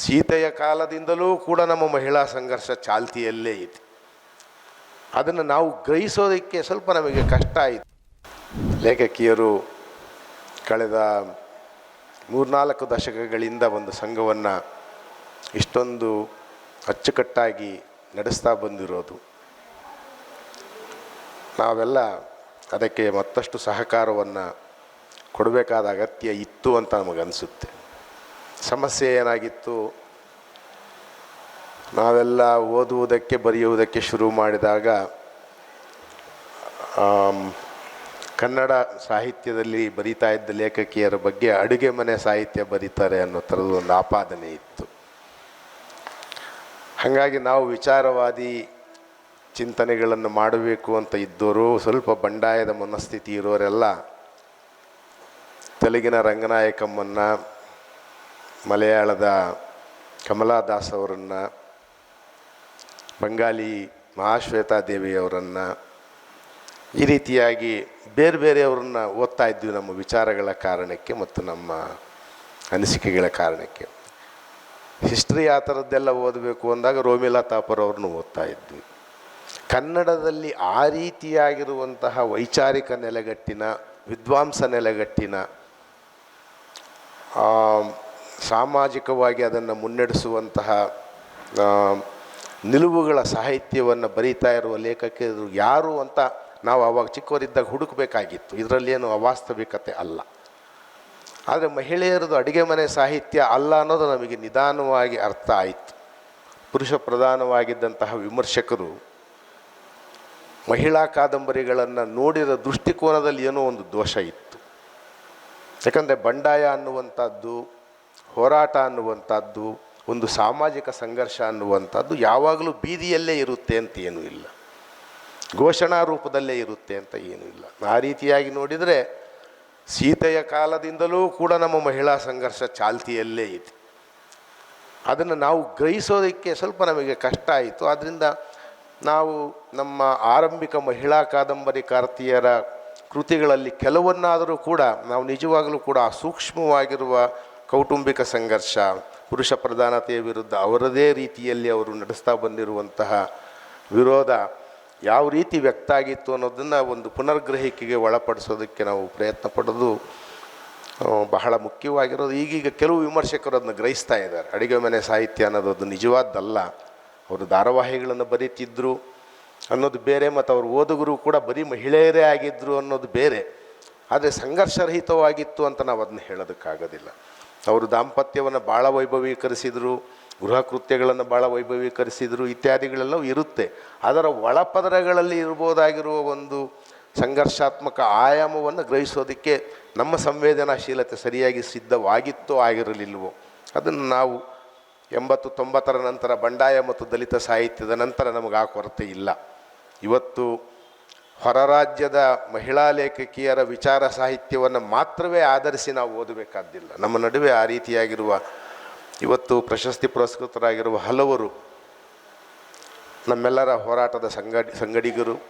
ಸೀತೆಯ ಕಾಲದಿಂದಲೂ ಕೂಡ ನಮ್ಮ ಮಹಿಳಾ ಸಂಘರ್ಷ ಚಾಲ್ತಿಯಲ್ಲೇ ಇದೆ. ಅದನ್ನು ನಾವು ಗ್ರಹಿಸೋದಕ್ಕೆ ಸ್ವಲ್ಪ ನಮಗೆ ಕಷ್ಟ ಆಯಿತು. ಲೇಖಕಿಯರು ಕಳೆದ ಮೂರ್ನಾಲ್ಕು ದಶಕಗಳಿಂದ ಒಂದು ಸಂಘವನ್ನು ಇಷ್ಟೊಂದು ಅಚ್ಚುಕಟ್ಟಾಗಿ ನಡೆಸ್ತಾ ಬಂದಿರೋದು. ನಾವೆಲ್ಲ ಅದಕ್ಕೆ ಮತ್ತಷ್ಟು ಸಹಕಾರವನ್ನು ಕೊಡಬೇಕಾದ ಅಗತ್ಯ ಇತ್ತು ಅಂತ ನಮಗನ್ನಿಸುತ್ತೆ ಸಮಸ್ಯೆ ಏನಾಗಿತ್ತು? ನಾವೆಲ್ಲ ಓದುವುದಕ್ಕೆ, ಬರೆಯುವುದಕ್ಕೆ ಶುರು ಮಾಡಿದಾಗ ಕನ್ನಡ ಸಾಹಿತ್ಯದಲ್ಲಿ ಬರಿತಾ ಇದ್ದ ಲೇಖಕಿಯರ ಬಗ್ಗೆ ಅಡುಗೆ ಮನೆ ಸಾಹಿತ್ಯ ಬರೀತಾರೆ ಅನ್ನೋ ಥರದ್ದು ಒಂದು ಆಪಾದನೆ ಇತ್ತು. ಹಾಗಾಗಿ ನಾವು ವಿಚಾರವಾದಿ ಚಿಂತನೆಗಳನ್ನು ಮಾಡಬೇಕು ಅಂತ ಇದ್ದವರು ಸ್ವಲ್ಪ ಬಂಡಾಯದ ಮನಸ್ಥಿತಿ ಇರೋರೆಲ್ಲ, ತೆಲುಗಿನ ರಂಗನಾಯಕಮ್ಮನ್ನು ಮಲಯಾಳದ ಕಮಲಾದಾಸ್ ಅವರನ್ನು, ಬಂಗಾಲಿ ಮಹಾಶ್ವೇತಾ ದೇವಿಯವರನ್ನು ಈ ರೀತಿಯಾಗಿ ಬೇರೆ ಬೇರೆಯವ್ರನ್ನ ಓದ್ತಾ ಇದ್ವಿ ನಮ್ಮ ವಿಚಾರಗಳ ಕಾರಣಕ್ಕೆ ಮತ್ತು ನಮ್ಮ ಅನಿಸಿಕೆಗಳ ಕಾರಣಕ್ಕೆ. ಹಿಸ್ಟ್ರಿ ಆ ಥರದ್ದೆಲ್ಲ ಓದಬೇಕು ಅಂದಾಗ ರೋಮಿಲಾ ತಾಪರ್ ಅವ್ರನ್ನ ಓದ್ತಾ ಇದ್ವಿ. ಕನ್ನಡದಲ್ಲಿ ಆ ರೀತಿಯಾಗಿರುವಂತಹ ವೈಚಾರಿಕ ನೆಲೆಗಟ್ಟಿನ, ವಿದ್ವಾಂಸ ನೆಲೆಗಟ್ಟಿನ ಸಾಮಾಜಿಕವಾಗಿ ಅದನ್ನು ಮುನ್ನಡೆಸುವಂತಹ ನಿಲುವುಗಳ ಸಾಹಿತ್ಯವನ್ನು ಬರೀತಾ ಇರುವ ಲೇಖಕರು ಯಾರು ಅಂತ ನಾವು ಆವಾಗ ಚಿಕ್ಕವರಿದ್ದಾಗ ಹುಡುಕಬೇಕಾಗಿತ್ತು. ಇದರಲ್ಲೇನು ಅವಾಸ್ತವಿಕತೆ ಅಲ್ಲ. ಆದರೆ ಮಹಿಳೆಯರದು ಅಡುಗೆ ಮನೆ ಸಾಹಿತ್ಯ ಅಲ್ಲ ಅನ್ನೋದು ನಮಗೆ ನಿಧಾನವಾಗಿ ಅರ್ಥ ಆಯಿತು. ಪುರುಷ ಪ್ರಧಾನವಾಗಿದ್ದಂತಹ ವಿಮರ್ಶಕರು ಮಹಿಳಾ ಕಾದಂಬರಿಗಳನ್ನು ನೋಡಿದ ದೃಷ್ಟಿಕೋನದಲ್ಲಿ ಏನೋ ಒಂದು ದೋಷ ಇತ್ತು. ಯಾಕಂದರೆ ಬಂಡಾಯ ಅನ್ನುವಂಥದ್ದು ಹೋರಾಟ ಅನ್ನುವಂಥದ್ದು, ಒಂದು ಸಾಮಾಜಿಕ ಸಂಘರ್ಷ ಅನ್ನುವಂಥದ್ದು ಯಾವಾಗಲೂ ಬೀದಿಯಲ್ಲೇ ಇರುತ್ತೆ ಅಂತ ಏನೂ ಇಲ್ಲ. ಘೋಷಣಾ ರೂಪದಲ್ಲೇ ಇರುತ್ತೆ ಅಂತ ಏನೂ ಇಲ್ಲ. ಆ ರೀತಿಯಾಗಿ ನೋಡಿದರೆ ಸೀತೆಯ ಕಾಲದಿಂದಲೂ ಕೂಡ ನಮ್ಮ ಮಹಿಳಾ ಸಂಘರ್ಷ ಚಾಲ್ತಿಯಲ್ಲೇ ಇದೆ. ಅದನ್ನು ನಾವು ಗ್ರಹಿಸೋದಕ್ಕೆ ಸ್ವಲ್ಪ ನಮಗೆ ಕಷ್ಟ ಆಯಿತು. ಆದ್ದರಿಂದ ನಾವು ನಮ್ಮ ಆರಂಭಿಕ ಮಹಿಳಾ ಕಾದಂಬರಿ ಕಾದಂಬರಿಕಾರ್ತಿಯರ ಕೃತಿಗಳಲ್ಲಿ ಕೆಲವನ್ನಾದರೂ ಕೂಡ ನಾವು ನಿಜವಾಗಲೂ ಕೂಡ ಆ ಸೂಕ್ಷ್ಮವಾಗಿರುವ ಕೌಟುಂಬಿಕ ಸಂಘರ್ಷ, ಪುರುಷ ಪ್ರಧಾನತೆಯ ವಿರುದ್ಧ ಅವರದೇ ರೀತಿಯಲ್ಲಿ ಅವರು ನಡೆಸ್ತಾ ಬಂದಿರುವಂತಹ ವಿರೋಧ ಯಾವ ರೀತಿ ವ್ಯಕ್ತ ಆಗಿತ್ತು ಅನ್ನೋದನ್ನು ಒಂದು ಪುನರ್ಗ್ರಹಿಕೆಗೆ ಒಳಪಡಿಸೋದಕ್ಕೆ ನಾವು ಪ್ರಯತ್ನ ಪಡೋದು ಬಹಳ ಮುಖ್ಯವಾಗಿರೋದು. ಈಗೀಗ ಕೆಲವು ವಿಮರ್ಶಕರು ಅದನ್ನು ಗ್ರಹಿಸ್ತಾ ಇದ್ದಾರೆ. ಅಡುಗೆ ಮನೆ ಸಾಹಿತ್ಯ ಅನ್ನೋದು ಅದು ನಿಜವಾದ್ದಲ್ಲ. ಅವರು ಧಾರಾವಾಹಿಗಳನ್ನು ಬರೀತಿದ್ರು ಅನ್ನೋದು ಬೇರೆ ಮತ್ತು ಅವರು ಓದುಗರು ಕೂಡ ಬರೀ ಮಹಿಳೆಯರೇ ಆಗಿದ್ದರು ಅನ್ನೋದು ಬೇರೆ. ಆದರೆ ಸಂಘರ್ಷರಹಿತವಾಗಿತ್ತು ಅಂತ ನಾವು ಅದನ್ನ ಹೇಳೋದಕ್ಕಾಗೋದಿಲ್ಲ. ಅವರು ದಾಂಪತ್ಯವನ್ನು ಭಾಳ ವೈಭವೀಕರಿಸಿದರು ಗೃಹ ಕೃತ್ಯಗಳನ್ನು ಭಾಳ ವೈಭವೀಕರಿಸಿದರು, ಇತ್ಯಾದಿಗಳೆಲ್ಲವೂ ಇರುತ್ತೆ. ಅದರ ಒಳಪದರಗಳಲ್ಲಿ ಇರ್ಬೋದಾಗಿರುವ ಒಂದು ಸಂಘರ್ಷಾತ್ಮಕ ಆಯಾಮವನ್ನು ಗ್ರಹಿಸೋದಕ್ಕೆ ನಮ್ಮ ಸಂವೇದನಾಶೀಲತೆ ಸರಿಯಾಗಿ ಸಿದ್ಧವಾಗಿತ್ತೋ ಆಗಿರಲಿಲ್ವೋ ಅದನ್ನು ನಾವು ಎಂಬತ್ತು ತೊಂಬತ್ತರ ನಂತರ ಬಂಡಾಯ ಮತ್ತು ದಲಿತ ಸಾಹಿತ್ಯದ ನಂತರ ನಮಗೆ ಆ ಕೊರತೆ ಇಲ್ಲ. ಇವತ್ತು ಹೊರ ರಾಜ್ಯದ ಮಹಿಳಾ ಲೇಖಕಿಯರ ವಿಚಾರ ಸಾಹಿತ್ಯವನ್ನು ಮಾತ್ರವೇ ಆಧರಿಸಿ ನಾವು ಓದಬೇಕಾದ್ದಿಲ್ಲ. ನಮ್ಮ ನಡುವೆ ಆ ರೀತಿಯಾಗಿರುವ ಇವತ್ತು ಪ್ರಶಸ್ತಿ ಪುರಸ್ಕೃತರಾಗಿರುವ ಹಲವರು ನಮ್ಮೆಲ್ಲರ ಹೋರಾಟದ ಸಂಗಡಿ, ಸಂಗಡಿಗರು,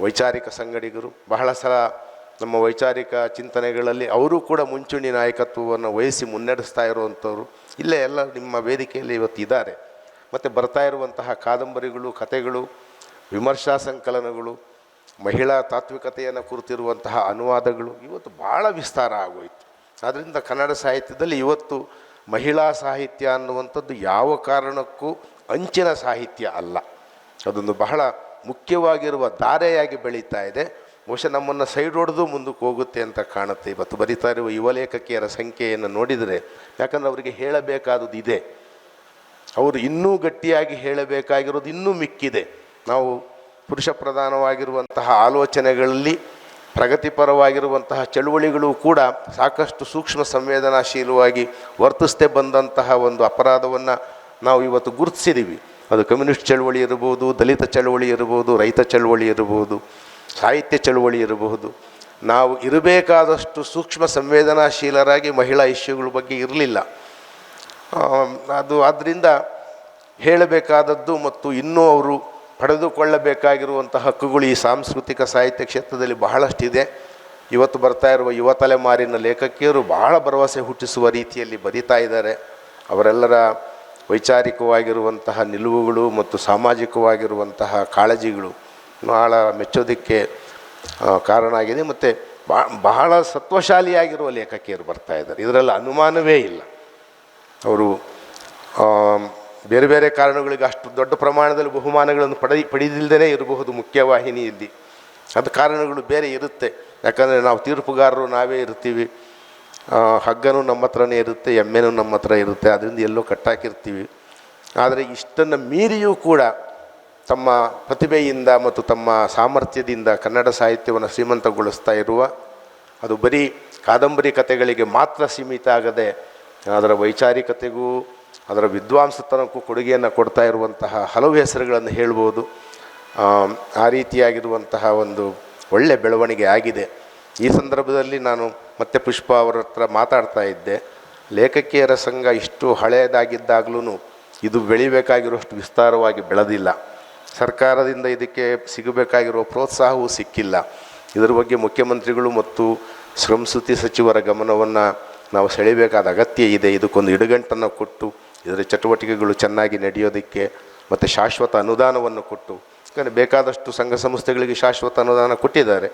ವೈಚಾರಿಕ ಸಂಗಡಿಗರು, ಬಹಳ ಸಲ ನಮ್ಮ ವೈಚಾರಿಕ ಚಿಂತನೆಗಳಲ್ಲಿ ಅವರು ಕೂಡ ಮುಂಚೂಣಿ ನಾಯಕತ್ವವನ್ನು ವಹಿಸಿ ಮುನ್ನಡೆಸ್ತಾ ಇರುವಂಥವ್ರು. ಇಲ್ಲೇ ಎಲ್ಲ ನಿಮ್ಮ ವೇದಿಕೆಯಲ್ಲಿ ಇವತ್ತು ಇದ್ದಾರೆ. ಮತ್ತು ಬರ್ತಾ ಇರುವಂತಹ ಕಾದಂಬರಿಗಳು, ಕಥೆಗಳು, ವಿಮರ್ಶಾ ಸಂಕಲನಗಳು ಮಹಿಳಾ ತಾತ್ವಿಕತೆಯನ್ನು ಕುರಿತಿರುವಂತಹ ಅನುವಾದಗಳು ಇವತ್ತು ಭಾಳ ವಿಸ್ತಾರ ಆಗೋಯಿತು. ಆದ್ದರಿಂದ ಕನ್ನಡ ಸಾಹಿತ್ಯದಲ್ಲಿ ಇವತ್ತು ಮಹಿಳಾ ಸಾಹಿತ್ಯ ಅನ್ನುವಂಥದ್ದು ಯಾವ ಕಾರಣಕ್ಕೂ ಅಂಚಿನ ಸಾಹಿತ್ಯ ಅಲ್ಲ. ಅದೊಂದು ಬಹಳ ಮುಖ್ಯವಾಗಿರುವ ಧಾರೆಯಾಗಿ ಬೆಳೀತಾ ಇದೆ. ಬಹುಶಃ ನಮ್ಮನ್ನು ಸೈಡ್ ಹೊಡೆದು ಮುಂದಕ್ಕೆ ಹೋಗುತ್ತೆ ಅಂತ ಕಾಣುತ್ತೆ. ಇವತ್ತು ಬರೀತಾ ಇರುವ ಯುವ ಲೇಖಕಿಯರ ಸಂಖ್ಯೆಯನ್ನು ನೋಡಿದರೆ ಯಾಕಂದರೆ ಅವರಿಗೆ ಹೇಳಬೇಕಾದದ್ದು ಇದೆ. ಅವರು ಇನ್ನೂ ಗಟ್ಟಿಯಾಗಿ ಹೇಳಬೇಕಾಗಿರೋದು ಇನ್ನೂ ಮಿಕ್ಕಿದೆ. ನಾವು ಪುರುಷ ಪ್ರಧಾನವಾಗಿರುವಂತಹ ಆಲೋಚನೆಗಳಲ್ಲಿ ಪ್ರಗತಿಪರವಾಗಿರುವಂತಹ ಚಳುವಳಿಗಳು ಕೂಡ ಸಾಕಷ್ಟು ಸೂಕ್ಷ್ಮ ಸಂವೇದನಾಶೀಲವಾಗಿ ವರ್ತಿಸದೆ ಬಂದಂತಹ ಒಂದು ಅಪರಾಧವನ್ನು ನಾವು ಇವತ್ತು ಗುರುತಿಸಿದ್ದೀವಿ ಅದು ಕಮ್ಯುನಿಸ್ಟ್ ಚಳುವಳಿ ಇರಬಹುದು, ದಲಿತ ಚಳುವಳಿ ಇರಬಹುದು, ರೈತ ಚಳುವಳಿ ಇರಬಹುದು, ಸಾಹಿತ್ಯ ಚಳುವಳಿ ಇರಬಹುದು. ನಾವು ಇರಬೇಕಾದಷ್ಟು ಸೂಕ್ಷ್ಮ ಸಂವೇದನಾಶೀಲರಾಗಿ ಮಹಿಳಾ ಇಶ್ಯೂಗಳ ಬಗ್ಗೆ ಇರಲಿಲ್ಲ. ಅದು ಆದ್ದರಿಂದ ಹೇಳಬೇಕಾದದ್ದು ಮತ್ತು ಇನ್ನೂ ಅವರು ಪಡೆದುಕೊಳ್ಳಬೇಕಾಗಿರುವಂಥ ಹಕ್ಕುಗಳು ಈ ಸಾಂಸ್ಕೃತಿಕ ಸಾಹಿತ್ಯ ಕ್ಷೇತ್ರದಲ್ಲಿ ಬಹಳಷ್ಟಿದೆ. ಇವತ್ತು ಬರ್ತಾ ಇರುವ ಯುವ ತಲೆಮಾರಿನ ಲೇಖಕಿಯರು ಬಹಳ ಭರವಸೆ ಹುಟ್ಟಿಸುವ ರೀತಿಯಲ್ಲಿ ಬರಿತಾ ಇದ್ದಾರೆ. ಅವರೆಲ್ಲರ ವೈಚಾರಿಕವಾಗಿರುವಂತಹ ನಿಲುವುಗಳು ಮತ್ತು ಸಾಮಾಜಿಕವಾಗಿರುವಂತಹ ಕಾಳಜಿಗಳು ಬಹಳ ಮೆಚ್ಚೋದಕ್ಕೆ ಕಾರಣ ಆಗಿದೆ ಮತ್ತು ಬಹಳ ಸತ್ವಶಾಲಿಯಾಗಿರುವ ಲೇಖಕಿಯರು ಬರ್ತಾ ಇದ್ದಾರೆ. ಇದರಲ್ಲಿ ಅನುಮಾನವೇ ಇಲ್ಲ. ಅವರು ಬೇರೆ ಬೇರೆ ಕಾರಣಗಳಿಗೆ ಅಷ್ಟು ದೊಡ್ಡ ಪ್ರಮಾಣದಲ್ಲಿ ಬಹುಮಾನಗಳನ್ನು ಪಡೆದಿ ಪಡೆದಿಲ್ಲದೇ ಇರಬಹುದು ಮುಖ್ಯವಾಹಿನಿಯಲ್ಲಿ. ಅದು ಕಾರಣಗಳು ಬೇರೆ ಇರುತ್ತೆ. ಯಾಕಂದರೆ ನಾವು ತೀರ್ಪುಗಾರರು ನಾವೇ ಇರ್ತೀವಿ. ಹಗ್ಗನೂ ನಮ್ಮ ಹತ್ರನೇ ಇರುತ್ತೆ, ಎಮ್ಮೆನೂ ನಮ್ಮ ಹತ್ರ ಇರುತ್ತೆ, ಅದರಿಂದ ಎಲ್ಲೋ ಕಟ್ಟಾಕಿರ್ತೀವಿ. ಆದರೆ ಇಷ್ಟನ್ನು ಮೀರಿಯೂ ಕೂಡ ತಮ್ಮ ಪ್ರತಿಭೆಯಿಂದ ಮತ್ತು ತಮ್ಮ ಸಾಮರ್ಥ್ಯದಿಂದ ಕನ್ನಡ ಸಾಹಿತ್ಯವನ್ನು ಶ್ರೀಮಂತಗೊಳಿಸ್ತಾ ಇರುವ, ಅದು ಬರೀ ಕಾದಂಬರಿ ಕಥೆಗಳಿಗೆ ಮಾತ್ರ ಸೀಮಿತ ಆಗದೆ ಅದರ ವೈಚಾರಿಕತೆಗೂ ಅದರ ವಿದ್ವಾಂಸತನಕ್ಕೂ ಕೊಡುಗೆಯನ್ನು ಕೊಡ್ತಾ ಇರುವಂತಹ ಹಲವು ಹೆಸರುಗಳನ್ನು ಹೇಳ್ಬೋದು. ಆ ರೀತಿಯಾಗಿರುವಂತಹ ಒಂದು ಒಳ್ಳೆಯ ಬೆಳವಣಿಗೆ ಆಗಿದೆ. ಈ ಸಂದರ್ಭದಲ್ಲಿ ನಾನು ಮತ್ತೆ ಪುಷ್ಪ ಅವರ ಹತ್ರ ಮಾತಾಡ್ತಾ ಇದ್ದೆ. ಲೇಖಕಿಯರ ಸಂಘ ಇಷ್ಟು ಹಳೆಯದಾಗಿದ್ದಾಗಲೂ ಇದು ಬೆಳಿಬೇಕಾಗಿರುವಷ್ಟು ವಿಸ್ತಾರವಾಗಿ ಬೆಳೆದಿಲ್ಲ. ಸರ್ಕಾರದಿಂದ ಇದಕ್ಕೆ ಸಿಗಬೇಕಾಗಿರುವ ಪ್ರೋತ್ಸಾಹವೂ ಸಿಕ್ಕಿಲ್ಲ. ಇದರ ಬಗ್ಗೆ ಮುಖ್ಯಮಂತ್ರಿಗಳು ಮತ್ತು ಶ್ರಮಸುತಿ ಸಚಿವರ ಗಮನವನ್ನು ನಾವು ಸೆಳೆಯಬೇಕಾದ ಅಗತ್ಯ ಇದೆ. ಇದಕ್ಕೊಂದು ಇಡುಗಂಟನ್ನು ಕೊಟ್ಟು ಇದರ ಚಟುವಟಿಕೆಗಳು ಚೆನ್ನಾಗಿ ನಡೆಯೋದಕ್ಕೆ ಮತ್ತು ಶಾಶ್ವತ ಅನುದಾನವನ್ನು ಕೊಟ್ಟು, ಯಾಕಂದರೆ ಬೇಕಾದಷ್ಟು ಸಂಘ ಸಂಸ್ಥೆಗಳಿಗೆ ಶಾಶ್ವತ ಅನುದಾನ ಕೊಟ್ಟಿದ್ದಾರೆ.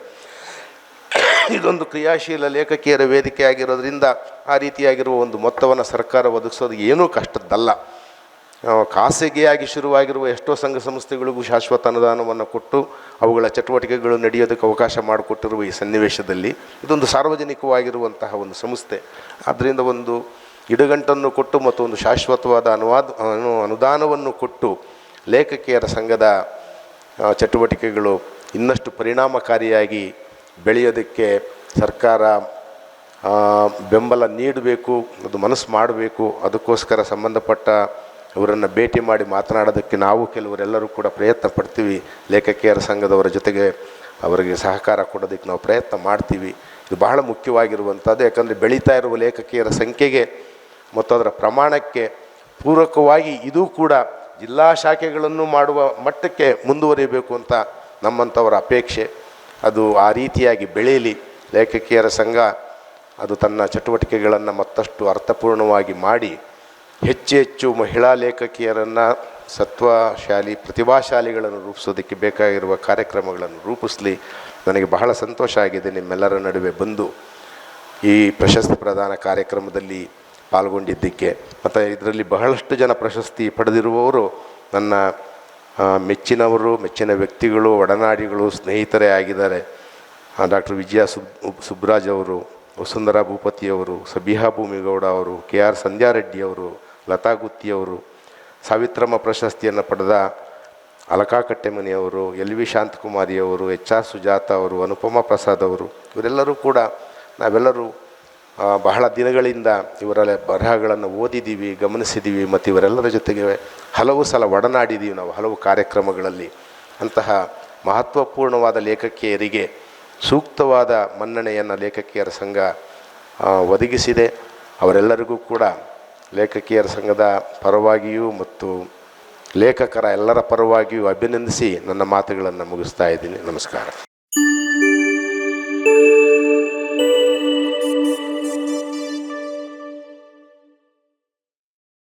ಇದೊಂದು ಕ್ರಿಯಾಶೀಲ ಲೇಖಕಿಯರ ವೇದಿಕೆ ಆಗಿರೋದ್ರಿಂದ ಆ ರೀತಿಯಾಗಿರುವ ಒಂದು ಮೊತ್ತವನ್ನು ಸರ್ಕಾರ ಒದಗಿಸೋದು ಏನೂ ಕಷ್ಟದ್ದಲ್ಲ. ಖಾಸಗಿಯಾಗಿ ಶುರುವಾಗಿರುವ ಎಷ್ಟೋ ಸಂಘ ಸಂಸ್ಥೆಗಳಿಗೂ ಶಾಶ್ವತ ಅನುದಾನವನ್ನು ಕೊಟ್ಟು ಅವುಗಳ ಚಟುವಟಿಕೆಗಳು ನಡೆಯೋದಕ್ಕೆ ಅವಕಾಶ ಮಾಡಿಕೊಟ್ಟಿರುವ ಈ ಸನ್ನಿವೇಶದಲ್ಲಿ ಇದೊಂದು ಸಾರ್ವಜನಿಕವಾಗಿರುವಂತಹ ಒಂದು ಸಂಸ್ಥೆ. ಆದ್ದರಿಂದ ಒಂದು ಇಡುಗಂಟನ್ನು ಕೊಟ್ಟು ಮತ್ತು ಒಂದು ಶಾಶ್ವತವಾದ ಅನುವಾದ, ಅನು, ಅನುದಾನವನ್ನು ಕೊಟ್ಟು ಲೇಖಕಿಯರ ಸಂಘದ ಚಟುವಟಿಕೆಗಳು ಇನ್ನಷ್ಟು ಪರಿಣಾಮಕಾರಿಯಾಗಿ ಬೆಳೆಯೋದಕ್ಕೆ ಸರ್ಕಾರ ಬೆಂಬಲ ನೀಡಬೇಕು, ಅದು ಮನಸ್ಸು ಮಾಡಬೇಕು. ಅದಕ್ಕೋಸ್ಕರ ಸಂಬಂಧಪಟ್ಟ ಅವರನ್ನು ಭೇಟಿ ಮಾಡಿ ಮಾತನಾಡೋದಕ್ಕೆ ನಾವು ಕೆಲವರೆಲ್ಲರೂ ಕೂಡ ಪ್ರಯತ್ನ ಪಡ್ತೀವಿ. ಲೇಖಕಿಯರ ಸಂಘದವರ ಜೊತೆಗೆ ಅವರಿಗೆ ಸಹಕಾರ ಕೊಡೋದಕ್ಕೆ ನಾವು ಪ್ರಯತ್ನ ಮಾಡ್ತೀವಿ. ಇದು ಬಹಳ ಮುಖ್ಯವಾಗಿರುವಂಥದ್ದು. ಯಾಕಂದರೆ ಬೆಳೀತಾ ಇರುವ ಲೇಖಕಿಯರ ಸಂಖ್ಯೆಗೆ ಮತ್ತು ಅದರ ಪ್ರಮಾಣಕ್ಕೆ ಪೂರಕವಾಗಿ ಇದೂ ಕೂಡ ಜಿಲ್ಲಾ ಶಾಖೆಗಳನ್ನು ಮಾಡುವ ಮಟ್ಟಕ್ಕೆ ಮುಂದುವರಿಯಬೇಕು ಅಂತ ನಮ್ಮಂಥವರ ಅಪೇಕ್ಷೆ. ಅದು ಆ ರೀತಿಯಾಗಿ ಬೆಳೆಯಲಿ. ಲೇಖಕಿಯರ ಸಂಘ ಅದು ತನ್ನ ಚಟುವಟಿಕೆಗಳನ್ನು ಮತ್ತಷ್ಟು ಅರ್ಥಪೂರ್ಣವಾಗಿ ಮಾಡಿ, ಹೆಚ್ಚು ಹೆಚ್ಚು ಮಹಿಳಾ ಲೇಖಕಿಯರನ್ನು ಸತ್ವಶಾಲಿ, ಪ್ರತಿಭಾಶಾಲಿಗಳನ್ನು ರೂಪಿಸೋದಕ್ಕೆ ಬೇಕಾಗಿರುವ ಕಾರ್ಯಕ್ರಮಗಳನ್ನು ರೂಪಿಸಲಿ. ನನಗೆ ಬಹಳ ಸಂತೋಷ ಆಗಿದೆ ನಿಮ್ಮೆಲ್ಲರ ನಡುವೆ ಬಂದು ಈ ಪ್ರಶಸ್ತಿ ಪ್ರದಾನ ಕಾರ್ಯಕ್ರಮದಲ್ಲಿ ಪಾಲ್ಗೊಂಡಿದ್ದಕ್ಕೆ. ಮತ್ತು ಇದರಲ್ಲಿ ಬಹಳಷ್ಟು ಜನ ಪ್ರಶಸ್ತಿ ಪಡೆದಿರುವವರು ನನ್ನ ಮೆಚ್ಚಿನವರು, ಮೆಚ್ಚಿನ ವ್ಯಕ್ತಿಗಳು, ಒಡನಾಡಿಗಳು, ಸ್ನೇಹಿತರೇ ಆಗಿದ್ದಾರೆ. ಡಾಕ್ಟರ್ ವಿಜಯ ಸುಬ್, ಸುಬ್ರಾಜ್ ಅವರು, ವಸುಂಧರಾ ಭೂಪತಿಯವರು ಸಬಿಹಾ ಭೂಮಿಗೌಡ ಅವರು ಕೆ ಆರ್ ಸಂಧ್ಯಾರೆಡ್ಡಿಯವರು ಲತಾ ಗುತ್ತಿಯವರು ಸಾವಿತ್ರಮ್ಮ ಪ್ರಶಸ್ತಿಯನ್ನು ಪಡೆದ ಅಲಕಾ ಕಟ್ಟೆಮನಿಯವರು ಎಲ್ ವಿ ಶಾಂತಕುಮಾರಿಯವರು ಎಚ್ ಆರ್ ಸುಜಾತ ಅವರು, ಅನುಪಮ ಪ್ರಸಾದ್ ಅವರು, ಇವರೆಲ್ಲರೂ ಕೂಡ ನಾವೆಲ್ಲರೂ ಬಹಳ ದಿನಗಳಿಂದ ಇವರ ಬರಹಗಳನ್ನು ಓದಿದ್ದೀವಿ, ಗಮನಿಸಿದ್ದೀವಿ ಮತ್ತು ಇವರೆಲ್ಲರ ಜೊತೆಗೆ ಹಲವು ಸಲ ಒಡನಾಡಿದ್ದೀವಿ ನಾವು, ಹಲವು ಕಾರ್ಯಕ್ರಮಗಳಲ್ಲಿ. ಅಂತಹ ಮಹತ್ವಪೂರ್ಣವಾದ ಲೇಖಕಿಯರಿಗೆ ಸೂಕ್ತವಾದ ಮನ್ನಣೆಯನ್ನು ಲೇಖಕಿಯರ ಸಂಘ ಒದಗಿಸಿದೆ. ಅವರೆಲ್ಲರಿಗೂ ಕೂಡ ಲೇಖಕಿಯರ ಸಂಘದ ಪರವಾಗಿಯೂ ಮತ್ತು ಲೇಖಕರ ಎಲ್ಲರ ಪರವಾಗಿಯೂ ಅಭಿನಂದಿಸಿ ನನ್ನ ಮಾತುಗಳನ್ನು ಮುಗಿಸ್ತಾ ಇದ್ದೀನಿ. ನಮಸ್ಕಾರ.